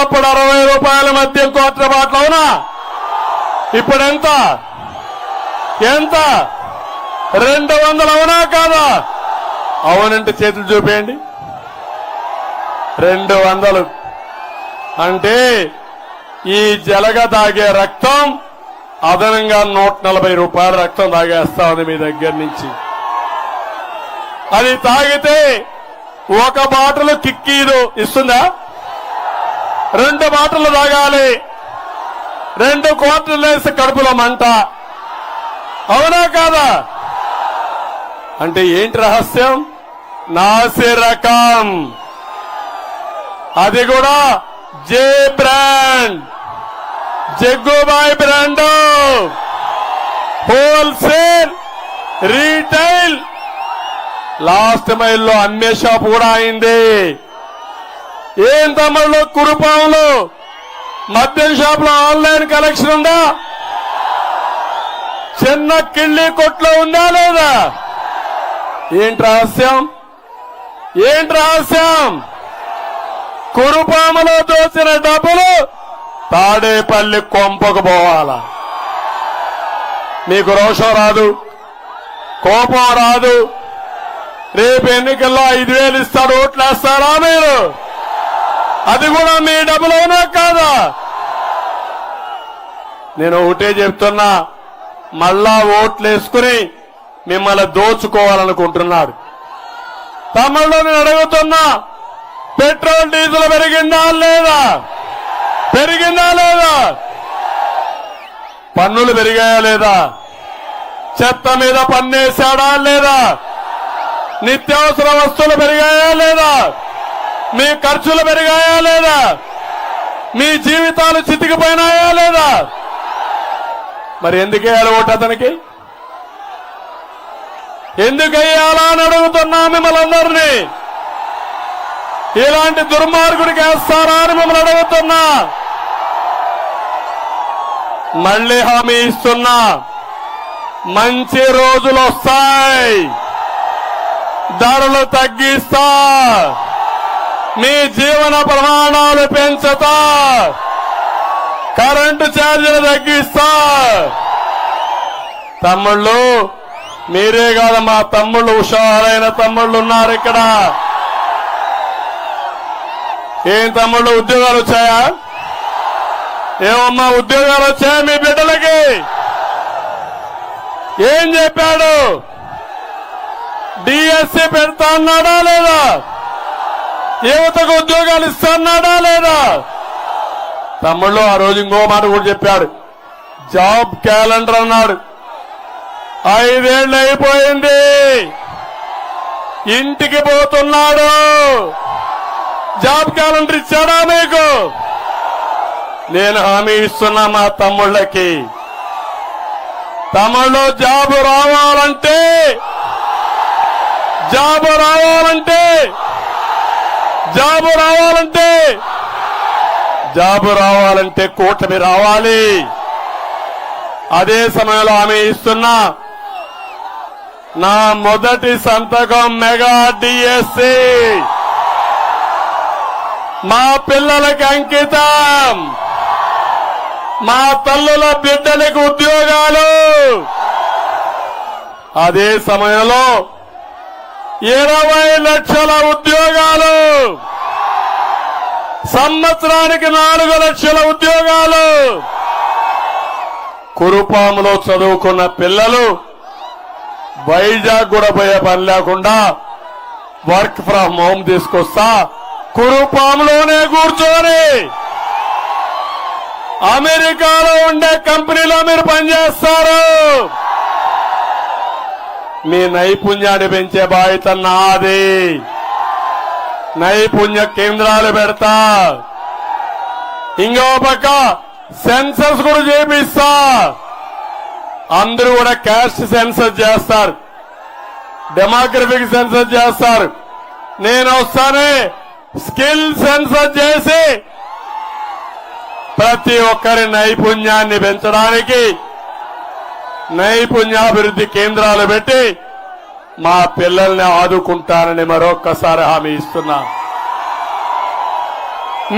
ఉన్నప్పుడు అరవై రూపాయల మధ్య కోట్ల బాటలు అవునా? ఇప్పుడు ఎంత? ఎంత? రెండు వందలు అవునా కాదా? అవునంటే చేతులు చూపేయండి. రెండు వందలు. అంటే ఈ జలగ తాగే రక్తం అదనంగా నూట నలభై రూపాయల రక్తం తాగేస్తా ఉంది మీ దగ్గర నుంచి. అది తాగితే ఒక బాటలు కిక్కీదు ఇస్తుందా? రెండు బాటలు తాగాలి రెండు కోట్లు వేసి కడుపులో మంట. అవునా కాదా? అంటే ఏంటి రహస్యం? నాసి రకం. అది కూడా J brand. Jaggubhai brand. Wholesale retail. Last మైల్లో అమ్మే షాప్ కూడా అయింది. ఏం తమ్ముళ్ళు? కురుపాములు. మద్యం షాప్లో ఆన్లైన్ కలెక్షన్ ఉందా? చిన్న కిళ్ళి కొట్లో ఉందా లేదా? ఏంటి రహస్యం? ఏంటి రహస్యం? కురుపామలో దోచిన డబ్బులు తాడేపల్లి కొంపకు పోవాలా? మీకు రోషం రాదు కోపం రాదు. రేపు ఎన్నికల్లో ఐదు వేలు ఇస్తాడు ఓట్లేస్తారా మీరు? అది కూడా మీ డబ్బులోనా కాదా? నేను ఒకటే చెప్తున్నా మళ్ళా ఓట్లు వేసుకుని మిమ్మల్ని దోచుకోవాలనుకుంటున్నాడు తమలో నేను అడుగుతున్నా పెట్రోల్ డీజిల్ పెరిగిందా లేదా? పెరిగిందా లేదా? పన్నులు పెరిగాయా లేదా? చెత్త మీద పన్నేశాడా లేదా? నిత్యావసర వస్తువులు పెరిగాయా లేదా? మీ ఖర్చులు పెరిగాయా లేదా? మీ జీవితాలు చితికిపోయినాయా లేదా? మరి ఎందుకేయాలి ఓటు అతనికి? ఎందుకు అని అడుగుతున్నా మిమ్మల్ని అందరినీ? ఇలాంటి దుర్మార్గుడికి వేస్తారా అని మిమ్మల్ని అడుగుతున్నా? మళ్ళీ హామీ ఇస్తున్నా. మంచి రోజులు వస్తాయి. ధరలు తగ్గిస్తా. మీ జీవన ప్రమాణాలు పెంచుతా. కరెంటు ఛార్జీలు తగ్గిస్తా. తమ్ముళ్ళు మీరే కాదు మా తమ్ముళ్ళు హుషారైన తమ్ముళ్ళు ఉన్నారు ఇక్కడ. ఏం తమ్ముళ్ళు ఉద్యోగాలు వచ్చాయా? ఏమమ్మా ఉద్యోగాలు వచ్చాయా మీ బిడ్డలకి? ఏం చెప్పాడు? డిఎస్సి పెడతా అన్నాడా లేదా? యువతకు ఉద్యోగాలు ఇస్తున్నాడా లేదా? తమ్ముళ్ళు ఆ రోజు ఇంకో మాట కూడా చెప్పాడు. జాబ్ క్యాలెండర్ అన్నాడు. ఐదేళ్ళు అయిపోయింది ఇంటికి పోతున్నాడు. జాబ్ క్యాలెండర్ ఇచ్చాడా మీకు? నేను హామీ ఇస్తున్నా మా తమ్ముళ్ళకి. తమ్ముళ్ళు జాబ్ రావాలంటే జాబ్ రావాలంటే జాబు రావాలంటే జాబు రావాలంటే కూటమి రావాలి. అదే సమయంలో ఆమె ఇస్తున్నా నా మొదటి సంతకం మెగా డిఎస్సి. మా పిల్లలకి అంకితం. మా తల్లుల బిడ్డలకు ఉద్యోగాలు. అదే సమయంలో ఇరవై లక్షల ఉద్యోగాలు. సంవత్సరానికి నాలుగు లక్షల ఉద్యోగాలు. కురుపాములో చదువుకున్న పిల్లలు వైజాగ్ కూడా పోయే పని లేకుండా వర్క్ ఫ్రం హోమ్ తీసుకొస్తా కురుపాములోనే కూర్చొని అమెరికాలో ఉండే కంపెనీలో మీరు పనిచేస్తారు. మీ నైపుణ్యాన్ని పెంచే బాధ్యత నాది. నైపుణ్య కేంద్రాలు పెడతా. ఇంకో పక్క సెన్సస్ కూడా చేపిస్తా. అందరూ కూడా క్యాస్ట్ సెన్సస్ చేస్తారు. డెమోగ్రఫిక్ సెన్సస్ చేస్తారు. నేను వస్తానే స్కిల్ సెన్సస్ చేసి ప్రతి ఒక్కరి నైపుణ్యాన్ని పెంచడానికి నైపుణ్యాభివృద్ధి కేంద్రాలు పెట్టి మా పిల్లల్ని ఆదుకుంటానని మరొక్కసారి హామీ ఇస్తున్నా.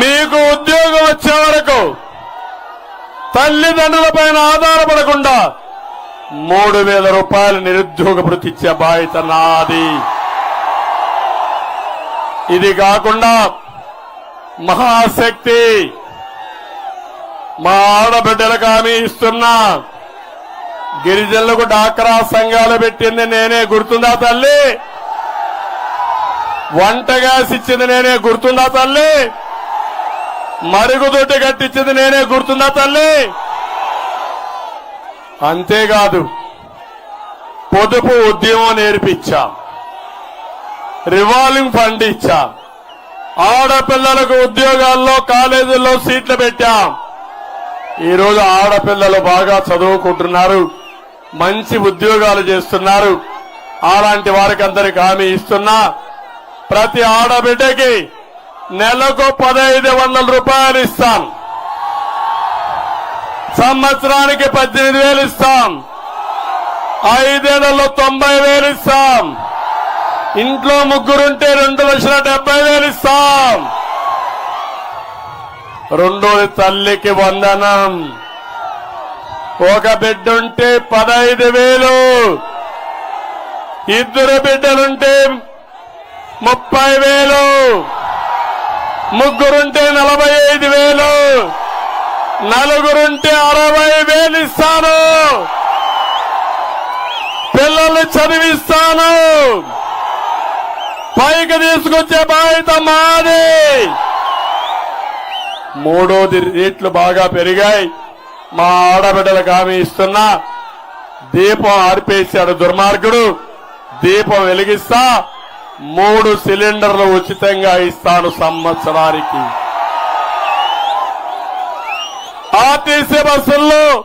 మీకు ఉద్యోగం వచ్చే వరకు తల్లిదండ్రుల పైన ఆధారపడకుండా మూడు వేల రూపాయలు నిరుద్యోగ భృతి ఇచ్చే బాధ్యత నాది. ఇది కాకుండా మహాశక్తి మా ఆడబిడ్డలకు హామీ ఇస్తున్నా. గిరిజనులకు డాక్రా సంఘాలు పెట్టింది నేనే. గుర్తుందా తల్లి? వంటగాసి ఇచ్చింది నేనే. గుర్తుందా తల్లి? మరుగుదొడ్డి కట్టించింది నేనే. గుర్తుందా తల్లి? అంతేకాదు పొదుపు ఉద్యమం నేర్పించా. రివాల్వింగ్ ఫండ్ ఇచ్చా. ఆడపిల్లలకు ఉద్యోగాల్లో కాలేజీల్లో సీట్లు పెట్టాం. ఈరోజు ఆడపిల్లలు బాగా చదువుకుంటున్నారు. మంచి ఉద్యోగాలు చేస్తున్నారు. అలాంటి వారికి అందరికి హామీ ఇస్తున్నా. ప్రతి ఆడబిడ్డకి నెలకు పదహైదు వందల రూపాయలు ఇస్తాం. సంవత్సరానికి పద్దెనిమిది వేలు ఇస్తాం. ఐదేళ్ళలో తొంభై వేలు ఇస్తాం. ఇంట్లో ముగ్గురుంటే రెండు లక్షల డెబ్బై వేలు ఇస్తాం. రెండోది తల్లికి వందనం. ఒక బిడ్డ ఉంటే పదహైదు వేలు. ఇద్దరు బిడ్డలుంటే ముప్పై వేలు. ముగ్గురుంటే నలభై ఐదు వేలు. నలుగురుంటే అరవై వేలు ఇస్తాను. పిల్లల్ని చదివిస్తాను. పైకి తీసుకొచ్చే బాధ్యత మాది. మూడోది రేట్లు బాగా పెరిగాయి. మా ఆడబిడ్డలకు హామీ ఇస్తున్నా. దీపం ఆర్పేశాడు దుర్మార్గుడు. దీపం వెలిగిస్తా. మూడు సిలిండర్లు ఉచితంగా ఇస్తాను సంవత్సరానికి. ఆర్టీసీ బస్సుల్లో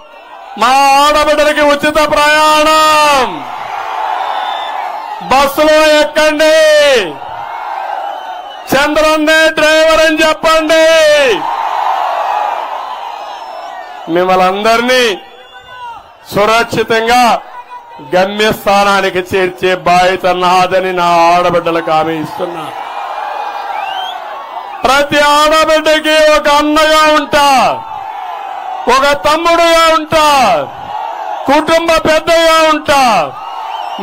మా ఆడబిడ్డలకి ఉచిత ప్రయాణం. బస్సులో ఎక్కండి. చంద్రన్నే డ్రైవర్ అని చెప్పండి. మిమ్మల్ అందరినీ సురక్షితంగా గమ్యస్థానానికి చేర్చే బాధ్యత నాదని నా ఆడబిడ్డలకు ఆమె ఇస్తున్నా. ప్రతి ఆడబిడ్డకి ఒక అన్నగా ఉంటా ఒక తమ్ముడుగా ఉంటా కుటుంబ పెద్దగా ఉంటా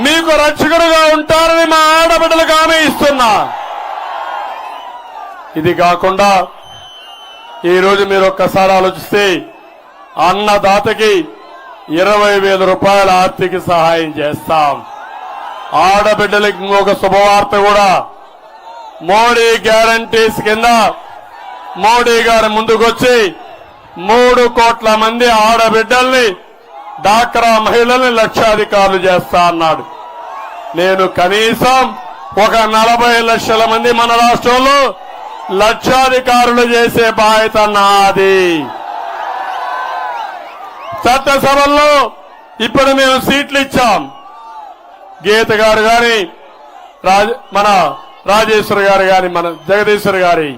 మీకు రక్షకుడుగా ఉంటారని మా ఆడబిడ్డలకు ఆమె ఇస్తున్నా. ఇది కాకుండా ఈరోజు మీరు ఒక్కసారి ఆలోచిస్తే అన్నదాతకి ఇరవై వేల రూపాయల ఆర్థిక సహాయం చేస్తాం. ఆడబిడ్డలకి ఇంకొక శుభవార్త కూడా. మోడీ గ్యారంటీస్ కింద మోడీ గారి ముందుకొచ్చి మూడు కోట్ల మంది ఆడబిడ్డల్ని డాక్రా మహిళల్ని లక్షాధికారులు చేస్తా అన్నాడు. నేను కనీసం ఒక నలభై లక్షల మంది మన రాష్ట్రంలో లక్షాధికారులు చేసే బాధ్యత నాది. చట్టసభల్లో ఇప్పుడు మేము సీట్లు ఇచ్చాం. గీత గారు గాని రాజ మన రాజేశ్వర్ గారు గాని మన జగదీశ్వర్ గారి